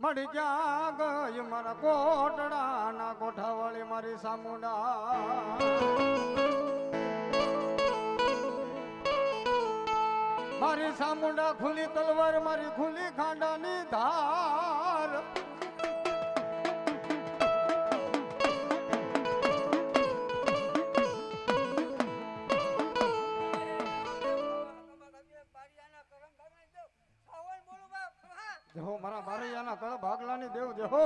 મળી ક્યાં ગઈ મારા કોટડા ના કોઠાવાળી મારી સામુડા. મારી સામુંડા ખુલી તલવાર, મારી ખુલી ખાંડાની ધાર. જેહો મારા બારૈયાના કળ ભાગલાની દેવ જેહો.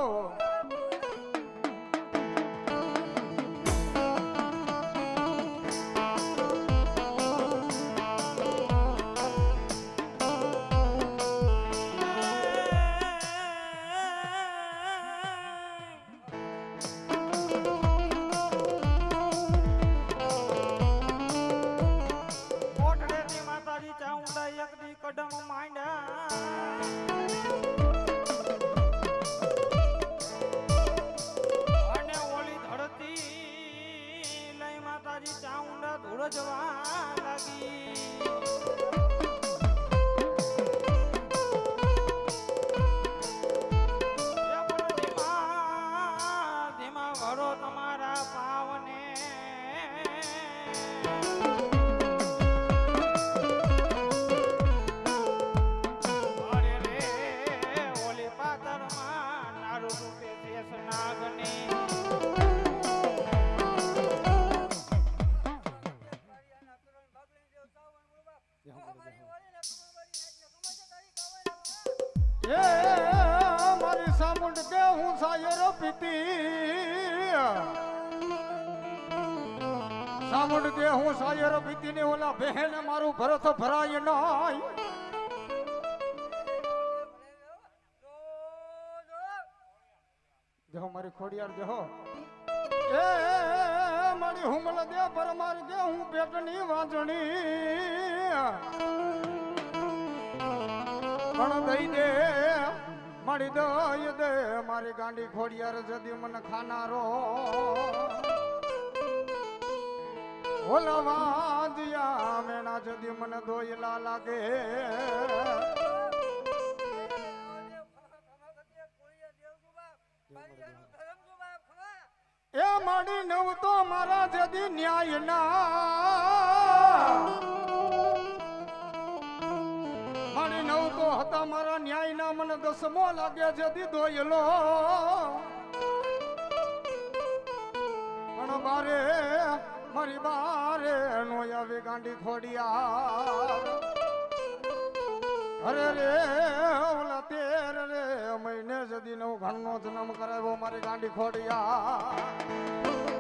એક માંડા અને ઓલી ધરતી લઈ માતાજી ચાઉંડા ધૂળજવા લાગી. એ મારી સામુંડ કે હું સાયર પીતી સામુંડ કે હું સાયર પીતી ને ઓલા મારું ભરત ભરાય નાય જહો મારી ખોડિયાર જહો એ મારી હુમલ દે પરમાર કે હું પેટની વાંચણી પણ દઈ દે, મળી દઈ દે, મારી ગાંડી ખોડિયાર જદી મને ખાનારો. ઓલા વાંજિયા મેણા જદી મને દોયલા લાગે. એ મળી નવ તો મારા જદી ન્યાય ના. ના દસમો લાગે જદી દોયલો પણ બારે મારી બારે નો આવી ગાંડી ખોડિયા અરે રે, ઓલા તેર રે, મહિને જદી નવ ઘરનો જન્મ કરાવ્યો મારી ગાંડી ખોડિયા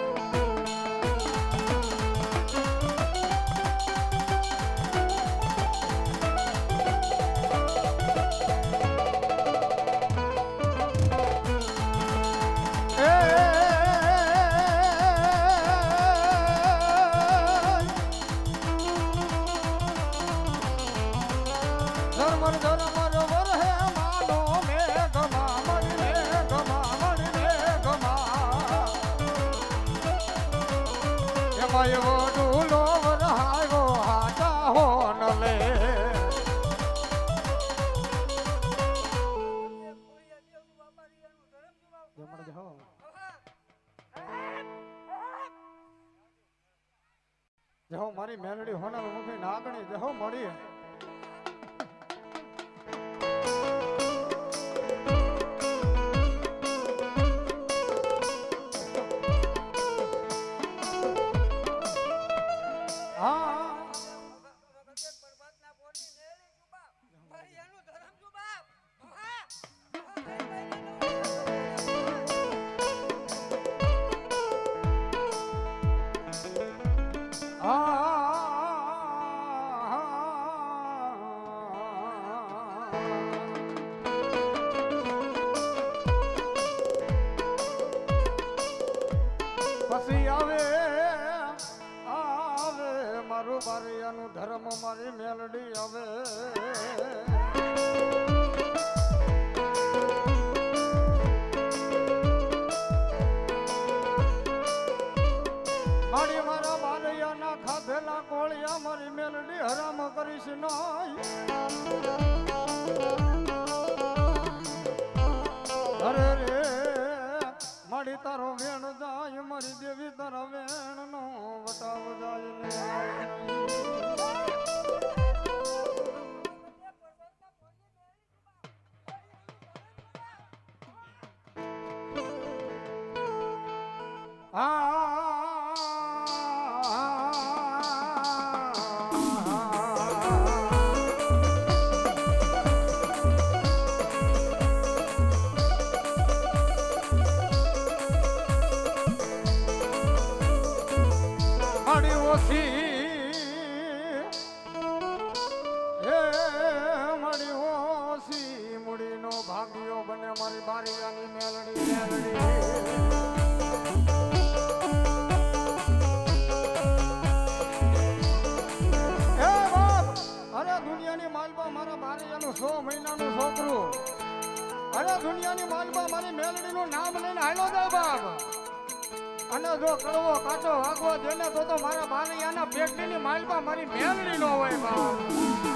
જહો મારી મેલડી હોનર મુખી નાગણી જહો મળી બારી ધર્મ મારી મેલડી આવે. મારી મારા બાલૈયાના ખાધેલા કોળિયા મારી મેલડી હરામ કરીશ નહીં. તારો વેણ જાય મારી દેવી તારા વેણ નો વટાવ જાય ઓછી હે મારી ઓસી મૂડીનો ભાગ્યો બને મારી બારીયાની મેલડી મેલડી. દુનિયાની માલબા મારા બારીયાનું સો મહિનાનું છોકરું. અરે દુનિયાની માલબા મારી મેલડીનું નામ લઈને હાલો દે બાપ. અને જો કડવો કાચો વાગવા, જેને તો તો મારા બારૈયાના પેટની માલપા મારી મેળણી નો હોય બાપ.